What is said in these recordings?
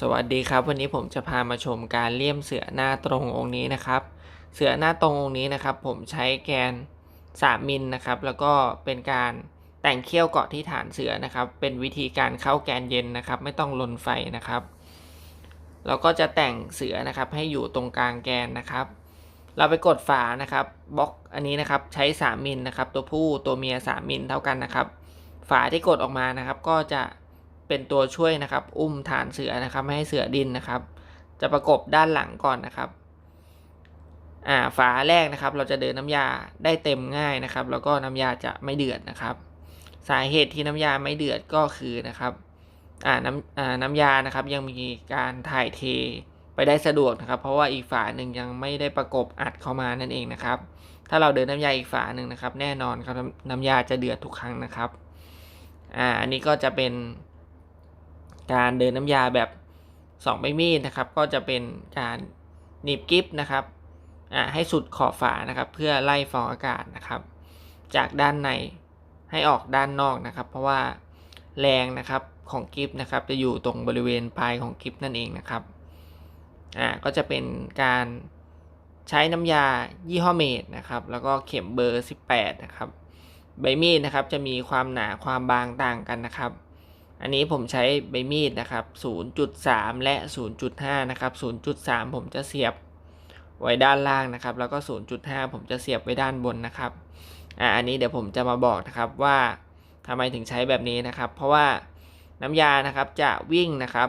สวัสดีครับ วันนี้ผมจะพามาชมการเลี่ยมเสือหน้าตรงองค์นี้นะครับ เสือหน้าตรงองค์นี้นะครับ ผมใช้แกน3มิลนะครับ แล้วก็เป็นการแต่งเขี้ยวเกาะที่ฐานเสือนะครับ เป็นวิธีการเข้าแกนเย็นนะครับ ไม่ต้องลนไฟนะครับแล้วก็จะแต่งเสือนะครับให้อยู่ตรงกลางแกนนะครับ เราไปกดฝานะครับบล็อกอันนี้นะครับใช้ 3มิลนะครับ ตัวผู้ตัวเมีย 3มิลเท่ากันนะครับ ฝาที่กดออกมานะครับ ก็จะ เป็นตัวช่วยนะครับ อุ้มฐานเสือนะครับไม่ให้เสือดินนะครับ จะประกบด้านหลังก่อนนะครับอ่าฝาแรกนะครับ เราจะเดินน้ำยาได้เต็มง่ายนะครับ แล้วก็น้ำยาจะไม่เดือดนะครับ สาเหตุที่น้ำยาไม่เดือดก็คือนะครับอ่าน้ำอ่าน้ำยานะครับ ยังมีการถ่ายเทไปได้สะดวกนะครับ เพราะว่าอีกฝาหนึ่งยังไม่ได้ประกบอัดเข้ามานั่นเองนะครับ ถ้าเราเดินน้ำยาอีกฝาหนึ่งนะครับ แน่นอนครับน้ำน้ำยาจะเดือดทุกครั้งนะครับอ่าอันนี้ก็จะเป็น การเดินน้ำยาแบบสองใบมีดนะครับก็จะเป็นการหนีบกิฟนะครับให้สุดขอบฝานะครับเพื่อไล่ฟองอากาศนะครับ จากด้านในให้ออกด้านนอกนะครับ เพราะว่าแรงนะครับของกิฟนะครับจะอยู่ตรงบริเวณปลายของกิฟนั่นเองนะครับอ่าก็จะเป็นการใช้น้ำยายี่ห้อเมดนะครับแล้วก็เข็มเบอร์ 18 นะครับ ใบมีดนะครับจะมีความหนาความบางต่างกันนะครับ อันนี้ผมใช้ใบมีดนะครับ 0.3 และ 0.5 นะครับ 0.3 ผมจะเสียบไว้ด้านล่างนะครับ แล้วก็ 0.5 ผมจะเสียบไว้ด้านบนนะครับ อ่า อันนี้เดี๋ยวผมจะมาบอกนะครับว่าทำไมถึงใช้แบบนี้นะครับ เพราะว่าน้ำยานะครับจะวิ่งนะครับ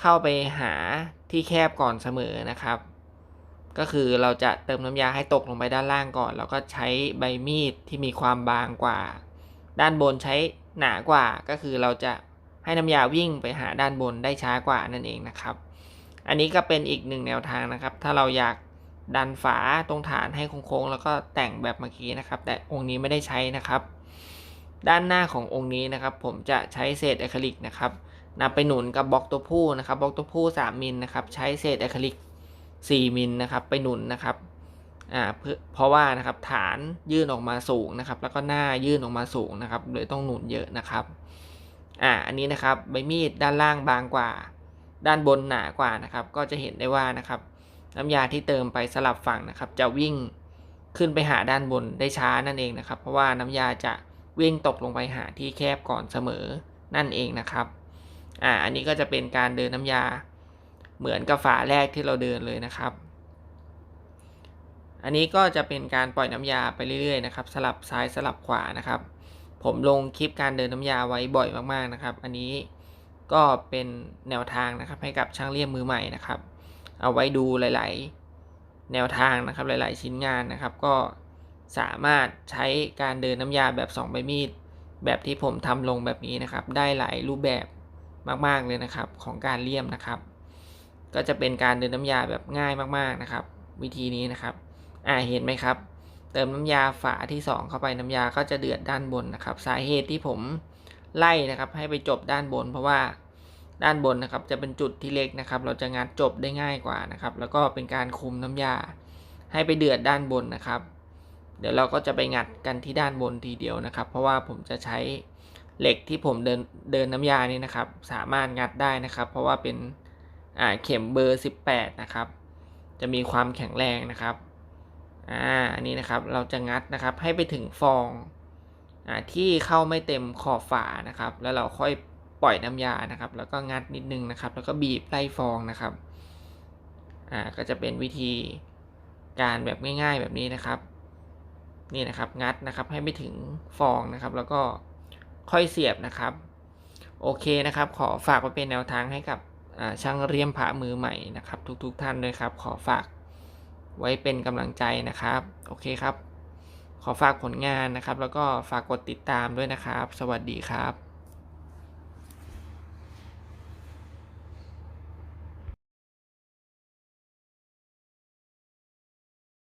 เข้าไปหาที่แคบก่อนเสมอนะครับ ก็คือเราจะเติมน้ำยาให้ตกลงไปด้านล่างก่อน แล้วก็ใช้ใบมีดที่มีความบางกว่า ด้านบนใช้หนากว่าก็คือเราจะให้น้ำยาวิ่งไปหาด้านบนได้ช้ากว่านั่นเองนะครับ อันนี้ก็เป็นอีกหนึ่งแนวทางนะครับ ถ้าเราอยากดันฝาตรงฐานให้โค้งๆ แล้วก็แต่งแบบเมื่อกี้นะครับ แต่องค์นี้ไม่ได้ใช้นะครับ ด้านหน้าขององค์นี้นะครับ ผมจะใช้เศษอะคริลิกนะครับนำไปหนุนกับบล็อกตัวผู้นะครับบล็อกตัวผู้ 3มิลนะครับใช้เศษอะคริลิก 4มิลนะครับไปหนุนนะครับ อ่าเพราะว่านะครับฐานยื่นออกมาสูงนะครับ แล้วก็หน้ายื่นออกมาสูงนะครับเลยต้องหนุนเยอะนะครับอ่าอันนี้นะครับใบมีดด้านล่างบางกว่า ด้านบนหนากว่านะครับ ก็จะเห็นได้ว่านะครับน้ำยาที่เติมไปสลับฝั่งนะครับ จะวิ่งขึ้นไปหาด้านบนได้ช้านั่นเองนะครับ เพราะว่าน้ำยาจะวิ่งตกลงไปหาที่แคบก่อนเสมอนั่นเองนะครับอ่าอันนี้ก็จะเป็นการเดินน้ำยาเหมือนกับฝาแรกที่เราเดินเลยนะครับ อันนี้ก็จะเป็นการปล่อยน้ำยาไปเรื่อยๆนะครับ สลับซ้ายสลับขวานะครับ ผมลงคลิปการเดินน้ำยาไว้บ่อยมากๆนะครับ อันนี้ก็เป็นแนวทางนะครับให้กับช่างเลี่ยมมือใหม่นะครับ เอาไว้ดูหลาย ๆ แนวทางนะครับหลาย ๆ ชิ้นงานนะครับ ก็สามารถใช้การเดินน้ำยาแบบ2ใบมีดแบบที่ผมทำลงแบบนี้นะครับ ได้หลายรูปแบบมากๆเลยนะครับ ของการเลี่ยมนะครับ ก็จะเป็นการเดินน้ำยาแบบง่ายมากๆนะครับ วิธีนี้นะครับ อ่าเห็นไหมครับ เติมน้ำยาฝาที่ 2 เข้าไปน้ำยาก็จะเดือดด้านบนนะครับ สาเหตุที่ผมไล่นะครับให้ไปจบด้านบน เพราะว่าด้านบนนะครับจะเป็นจุดที่เล็กนะครับ เราจะงัดจบได้ง่ายกว่านะครับ แล้วก็เป็นการคุมน้ำยาให้ไปเดือดด้านบนนะครับ เดี๋ยวเราก็จะไปงัดกันที่ด้านบนทีเดียวนะครับ เพราะว่าผมจะใช้เหล็กที่ผมเดินเดินน้ำยานี่นะครับ สามารถงัดได้นะครับ เพราะว่าเป็นอ่าเข็มเบอร์ 18 นะครับ จะมีความแข็งแรงนะครับ อ่าอันนี้นะครับเราจะงัดนะครับให้ไปถึงฟองอ่าที่เข้าไม่เต็มขอบฝานะครับ แล้วเราค่อยปล่อยน้ำยานะครับ แล้วก็งัดนิดนึงนะครับ แล้วก็บีบไล่ฟองนะครับอ่าก็จะเป็นวิธีการแบบง่าย ๆแบบนี้นะครับนี่นะครับงัดนะครับให้ไม่ถึงฟองนะครับ แล้วก็ค่อยเสียบนะครับ โอเคนะครับ ขอฝากไว้เป็นแนวทางให้กับช่างเรียมผามือใหม่นะครับ ทุกๆทท่านด้วยครับ ขอฝาก ไว้เป็นกำลังใจนะครับ โอเคครับ ขอฝากผลงานนะครับ แล้วก็ฝากกดติดตามด้วยนะครับ สวัสดีครับ